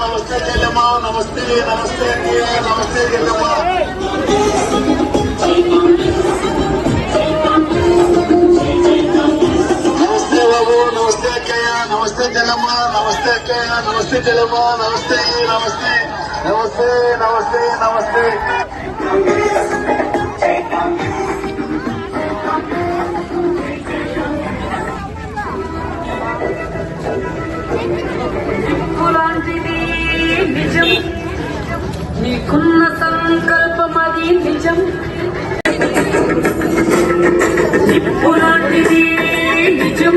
namaste Gelema, namaste Liye, namaste Liye, namaste Gelema. Namaste Babu, namaste Kaya, namaste Gelema, namaste Kaya, namaste Gelema, namaste Liye, namaste, namaste, namaste, namaste. Thank you. నీకున్న సంకల్పం అది నిజం నిప్పులాంటిది నిజం.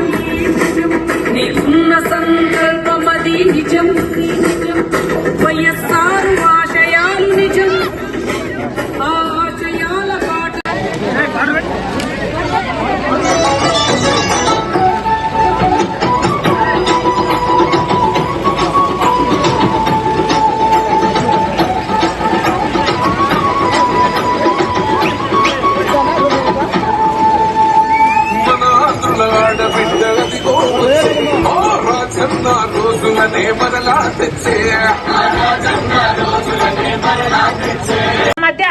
నీకున్న సంకల్పం అది నిజం. వైఎస్ఆర్ ఆశయాలు నిజం. ఆ ఆశయాల పాట. రోజులనే మరలా తెచ్చే. మధ్య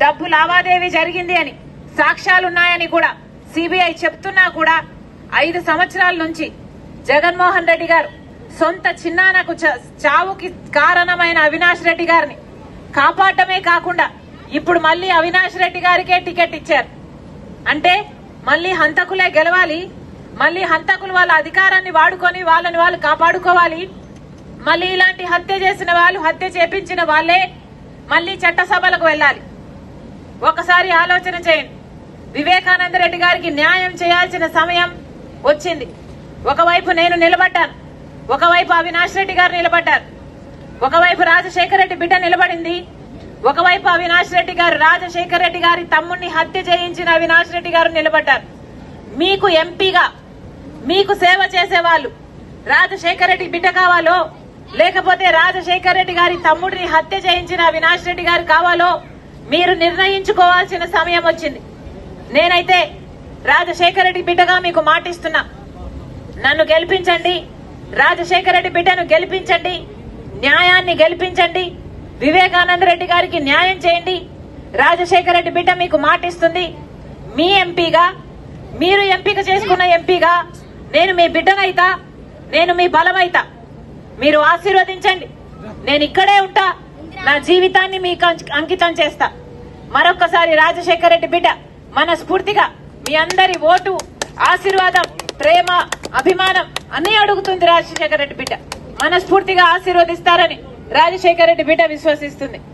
డబ్బు లావాదేవీ జరిగింది అని సాక్ష్యాలున్నాయని కూడా సిబిఐ చెప్తున్నా కూడా ఐదు సంవత్సరాల నుంచి జగన్మోహన్ రెడ్డి గారు సొంత చిన్నానకు చావుకి కారణమైన అవినాష్ రెడ్డి గారిని కాపాడటమే కాకుండా ఇప్పుడు మళ్ళీ అవినాష్ రెడ్డి గారికే టికెట్ ఇచ్చారు. అంటే మళ్ళీ హంతకులే గెలవాలి మళ్ళీ హంతకులు వాళ్ళ అధికారాన్ని వాడుకొని వాళ్ళని వాళ్ళు కాపాడుకోవాలి. మళ్ళీ ఇలాంటి హత్య చేసిన వాళ్ళు హత్య చేపించిన వాళ్ళే మళ్ళీ చట్టసభలకు వెళ్ళాలి. ఒకసారి ఆలోచన చేయండి. వివేకానంద రెడ్డి గారికి న్యాయం చేయాల్సిన సమయం వచ్చింది. ఒకవైపు నేను నిలబడ్డాను. ఒకవైపు అవినాష్ రెడ్డి గారు నిలబడ్డారు. ఒకవైపు రాజశేఖర రెడ్డి బిడ్డ నిలబడింది. ఒకవైపు అవినాష్ రెడ్డి గారు రాజశేఖర రెడ్డి గారి తమ్ముడిని హత్య చేయించిన అవినాష్ రెడ్డి గారు నిలబడ్డారు. మీకు ఎంపీగా మీకు సేవ చేసేవాళ్ళు. రాజశేఖర రెడ్డి బిడ్డ కావాలో లేకపోతే రాజశేఖర రెడ్డి గారి తమ్ముడిని హత్య చేయించిన అవినాష్ రెడ్డి గారు కావాలో మీరు నిర్ణయించుకోవాల్సిన సమయం వచ్చింది. నేనైతే రాజశేఖర రెడ్డి బిడ్డగా మీకు మాటిస్తున్నా. నన్ను గెలిపించండి రాజశేఖర రెడ్డి బిడ్డను గెలిపించండి న్యాయాన్ని గెలిపించండి వివేకానంద రెడ్డి గారికి న్యాయం చేయండి రాజశేఖర రెడ్డి బిడ్డ మీకు మాటిస్తుంది. మీ ఎంపీగా మీరు ఎంపిక చేసుకున్న ఎంపీగా నేను మీ బిడ్డనైతా నేను మీ బలమైతా. మీరు ఆశీర్వదించండి. నేను ఇక్కడే ఉంటా. నా జీవితాన్ని మీకు అంకితం చేస్తా. మరొక్కసారి రాజశేఖర రెడ్డి బిడ్డ మనస్ఫూర్తిగా మీ అందరి ఓటు ఆశీర్వాదం ప్రేమ అభిమానం అన్నీ అడుగుతుంది రాజశేఖర రెడ్డి బిడ్డ. మనస్ఫూర్తిగా ఆశీర్వదిస్తారని రాజశేఖర రెడ్డి బిడ్డ విశ్వసిస్తుంది.